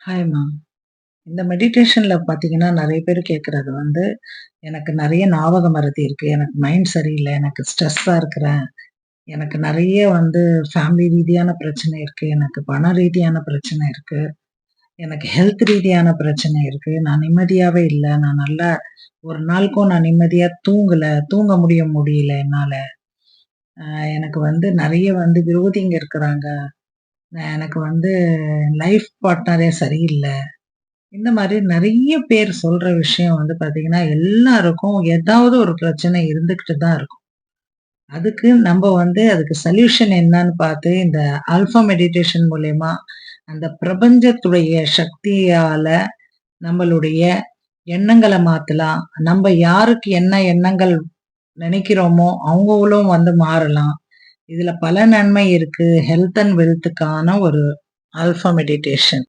ஹாய்மா. இந்த மெடிடேஷனில் பார்த்தீங்கன்னா, நிறைய பேர் கேட்கறது வந்து, எனக்கு நிறைய ஞாபக மறதி இருக்குது எனக்கு மைண்ட் சரியில்லை எனக்கு ஸ்ட்ரெஸ்ஸாக இருக்கிறேன். எனக்கு நிறைய வந்து ஃபேமிலி ரீதியான பிரச்சனை இருக்குது எனக்கு பண ரீதியான பிரச்சனை இருக்குது எனக்கு ஹெல்த் ரீதியான பிரச்சனை இருக்குது நான் நிம்மதியாகவே இல்லை நான் நல்லா ஒரு நாளுக்கும் நான் நிம்மதியாக தூங்கலை தூங்க முடிய முடியல என்னால் எனக்கு வந்து நிறைய வந்து விரோதிங்க இருக்கிறாங்க. எனக்கு வந்து லைஃப் பார்ட்னரே சரியில்லை இந்த மாதிரி நிறைய பேர் சொல்ற விஷயம் வந்து பார்த்தீங்கன்னா, எல்லாருக்கும் ஏதாவது ஒரு பிரச்சனை இருந்துக்கிட்டு தான் இருக்கும். அதுக்கு நம்ம வந்து அதுக்கு சொல்யூஷன் என்னன்னு பார்த்து, இந்த ஆல்ஃபா மெடிடேஷன் மூலயமா அந்த பிரபஞ்சத்துடைய சக்தியால நம்மளுடைய எண்ணங்களை மாத்தலாம். நம்ம யாருக்கு என்ன எண்ணங்கள் நினைக்கிறோமோ அவங்களும் வந்து மாறலாம். இதுல பல நன்மை இருக்கு. ஹெல்த் அண்ட் வெல்த்துக்கான ஒரு ஆல்ஃபா மெடிடேஷன்.